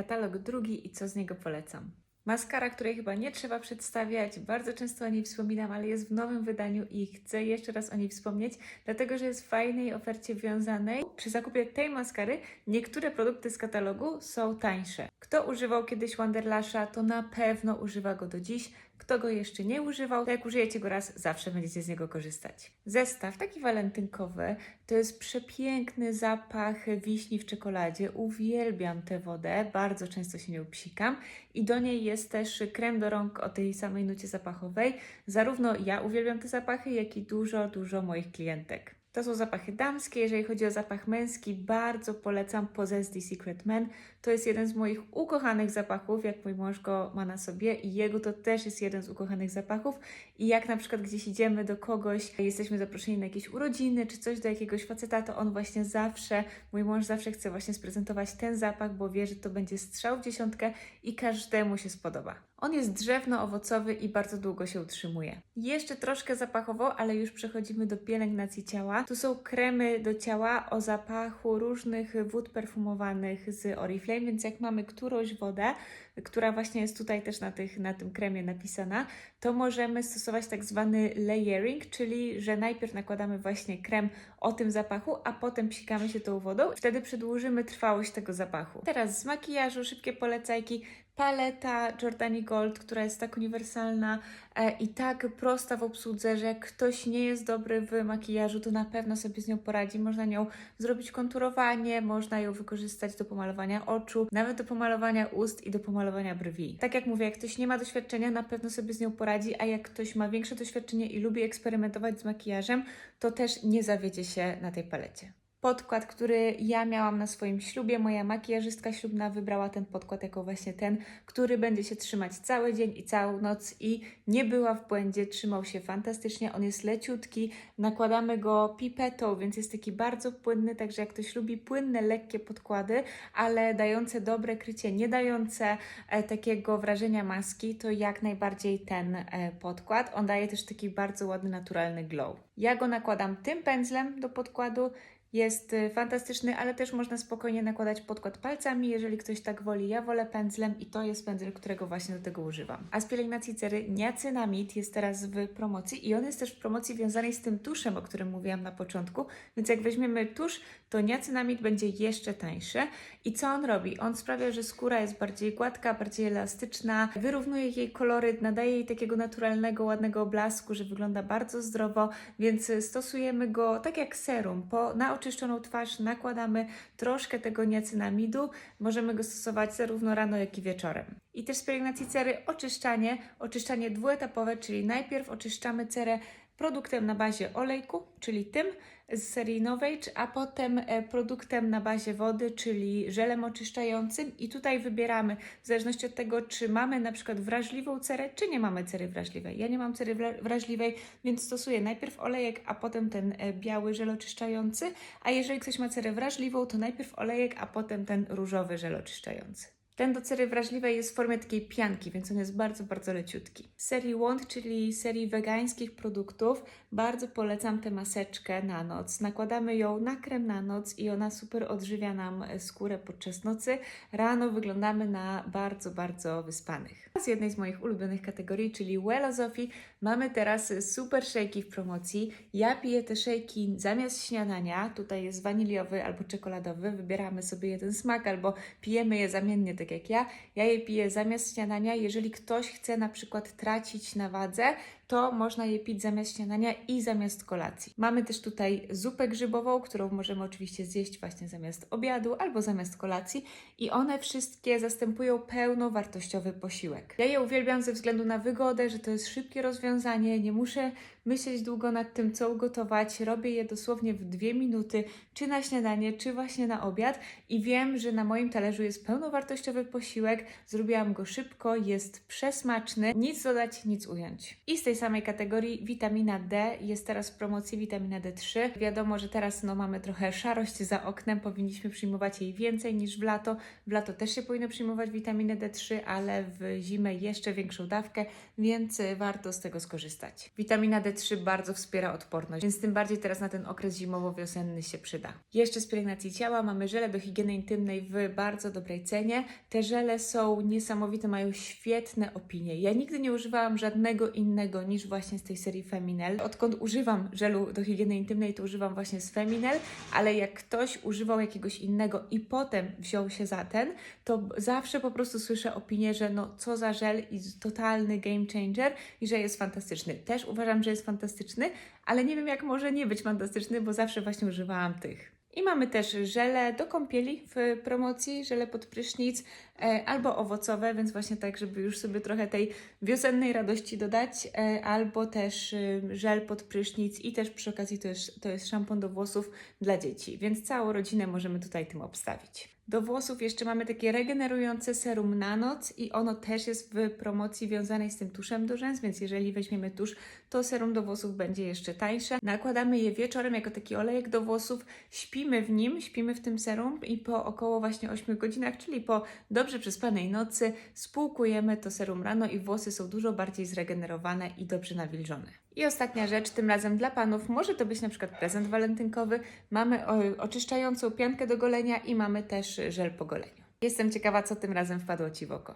Katalog drugi i co z niego polecam. Maskara, której chyba nie trzeba przedstawiać, bardzo często o niej wspominam, ale jest w nowym wydaniu i chcę jeszcze raz o niej wspomnieć, dlatego że jest w fajnej ofercie wiązanej. Przy zakupie tej maskary niektóre produkty z katalogu są tańsze. Kto używał kiedyś Wanderlasha, to na pewno używa go do dziś. Kto go jeszcze nie używał, to jak użyjecie go raz, zawsze będziecie z niego korzystać. Zestaw taki walentynkowy to jest przepiękny zapach wiśni w czekoladzie. Uwielbiam tę wodę, bardzo często się nią psikam. I do niej jest też krem do rąk o tej samej nucie zapachowej. Zarówno ja uwielbiam te zapachy, jak i dużo, dużo moich klientek. To są zapachy damskie. Jeżeli chodzi o zapach męski, bardzo polecam Possess the Secret Man. To jest jeden z moich ukochanych zapachów, jak mój mąż go ma na sobie i jego to też jest jeden z ukochanych zapachów. I jak na przykład gdzieś idziemy do kogoś, jesteśmy zaproszeni na jakieś urodziny czy coś do jakiegoś faceta, to on właśnie zawsze, mój mąż zawsze chce właśnie sprezentować ten zapach, bo wie, że to będzie strzał w dziesiątkę i każdemu się spodoba. On jest drzewno-owocowy i bardzo długo się utrzymuje. Jeszcze troszkę zapachowo, ale już przechodzimy do pielęgnacji ciała. Tu są kremy do ciała o zapachu różnych wód perfumowanych z Oriflame, więc jak mamy którąś wodę, która właśnie jest tutaj też na, tych, na tym kremie napisana, to możemy stosować tak zwany layering, czyli że najpierw nakładamy właśnie krem o tym zapachu, a potem psikamy się tą wodą. Wtedy przedłużymy trwałość tego zapachu. Teraz z makijażu, szybkie polecajki. Paleta Jordani Gold, która jest tak uniwersalna e, i tak prosta w obsłudze, że jak ktoś nie jest dobry w makijażu, to na pewno sobie z nią poradzi. Można nią zrobić konturowanie, można ją wykorzystać do pomalowania oczu, nawet do pomalowania ust i do pomalowania brwi. Tak jak mówię, jak ktoś nie ma doświadczenia, na pewno sobie z nią poradzi, a jak ktoś ma większe doświadczenie i lubi eksperymentować z makijażem, to też nie zawiedzie się na tej palecie podkład, który ja miałam na swoim ślubie. Moja makijażystka ślubna wybrała ten podkład jako właśnie ten, który będzie się trzymać cały dzień i całą noc i nie była w błędzie, trzymał się fantastycznie. On jest leciutki, nakładamy go pipetą, więc jest taki bardzo płynny, także jak ktoś lubi płynne, lekkie podkłady, ale dające dobre krycie, nie dające e, takiego wrażenia maski, to jak najbardziej ten e, podkład. On daje też taki bardzo ładny, naturalny glow. Ja go nakładam tym pędzlem do podkładu, jest y, fantastyczny, ale też można spokojnie nakładać podkład palcami, jeżeli ktoś tak woli. Ja wolę pędzlem i to jest pędzel, którego właśnie do tego używam. A z pielęgnacji cery niacinamid jest teraz w promocji i on jest też w promocji wiązanej z tym tuszem, o którym mówiłam na początku. Więc jak weźmiemy tusz, to niacinamid będzie jeszcze tańszy. I co on robi? On sprawia, że skóra jest bardziej gładka, bardziej elastyczna, wyrównuje jej kolory, nadaje jej takiego naturalnego, ładnego blasku, że wygląda bardzo zdrowo, więc stosujemy go tak jak serum. Po, na oczyszczoną twarz nakładamy troszkę tego niacynamidu. Możemy go stosować zarówno rano, jak i wieczorem. I też z pielęgnacji cery oczyszczanie, oczyszczanie dwuetapowe, czyli najpierw oczyszczamy cerę produktem na bazie olejku, czyli tym z serii Novage, a potem e, produktem na bazie wody, czyli żelem oczyszczającym. I tutaj wybieramy, w zależności od tego, czy mamy na przykład wrażliwą cerę, czy nie mamy cery wrażliwej. Ja nie mam cery wra- wrażliwej, więc stosuję najpierw olejek, a potem ten e, biały żel oczyszczający. A jeżeli ktoś ma cerę wrażliwą, to najpierw olejek, a potem ten różowy żel oczyszczający. Ten do cery wrażliwej jest w formie takiej pianki, więc on jest bardzo, bardzo leciutki. Z serii Wand, czyli serii wegańskich produktów, bardzo polecam tę maseczkę na noc. Nakładamy ją na krem na noc i ona super odżywia nam skórę podczas nocy. Rano wyglądamy na bardzo, bardzo wyspanych. Z jednej z moich ulubionych kategorii, czyli Wellosophy, mamy teraz super szejki w promocji. Ja piję te szejki zamiast śniadania. Tutaj jest waniliowy albo czekoladowy. Wybieramy sobie jeden smak albo pijemy je zamiennie, tak jak ja. Ja je piję zamiast śniadania. Jeżeli ktoś chce na przykład tracić na wadze, to można je pić zamiast śniadania i zamiast kolacji. Mamy też tutaj zupę grzybową, którą możemy oczywiście zjeść właśnie zamiast obiadu albo zamiast kolacji i one wszystkie zastępują pełnowartościowy posiłek. Ja je uwielbiam ze względu na wygodę, że to jest szybkie rozwiązanie, nie muszę myśleć długo nad tym, co ugotować. Robię je dosłownie w dwie minuty, czy na śniadanie, czy właśnie na obiad i wiem, że na moim talerzu jest pełnowartościowy posiłek. Zrobiłam go szybko, jest przesmaczny, nic dodać, nic ująć. I z tej samej kategorii witamina D. Jest teraz w promocji witamina D3. Wiadomo, że teraz no, mamy trochę szarość za oknem, powinniśmy przyjmować jej więcej niż w lato. W lato też się powinno przyjmować witaminę D3, ale w zimę jeszcze większą dawkę, więc y, warto z tego skorzystać. Witamina D3 bardzo wspiera odporność, więc tym bardziej teraz na ten okres zimowo-wiosenny się przyda. Jeszcze z pielęgnacji ciała mamy żele do higieny intymnej w bardzo dobrej cenie. Te żele są niesamowite, mają świetne opinie. Ja nigdy nie używałam żadnego innego niż właśnie z tej serii Feminel. Odkąd używam żelu do higieny intymnej, to używam właśnie z Feminel, ale jak ktoś używał jakiegoś innego i potem wziął się za ten, to zawsze po prostu słyszę opinię, że no co za żel i totalny game changer i że jest fantastyczny. Też uważam, że jest fantastyczny, ale nie wiem jak może nie być fantastyczny, bo zawsze właśnie używałam tych. I mamy też żele do kąpieli w promocji, żele pod prysznic e, albo owocowe, więc właśnie tak, żeby już sobie trochę tej wiosennej radości dodać, e, albo też y, żel pod prysznic i też przy okazji to jest, to jest szampon do włosów dla dzieci, więc całą rodzinę możemy tutaj tym obstawić. Do włosów jeszcze mamy takie regenerujące serum na noc i ono też jest w promocji wiązanej z tym tuszem do rzęs, więc jeżeli weźmiemy tusz, to serum do włosów będzie jeszcze tańsze. Nakładamy je wieczorem jako taki olejek do włosów, śpimy w nim, śpimy w tym serum i po około właśnie 8 godzinach, czyli po dobrze przespanej nocy, spłukujemy to serum rano i włosy są dużo bardziej zregenerowane i dobrze nawilżone. I ostatnia rzecz, tym razem dla panów, może to być na przykład prezent walentynkowy. Mamy oczyszczającą piankę do golenia i mamy też żel po goleniu. Jestem ciekawa, co tym razem wpadło Ci w oko.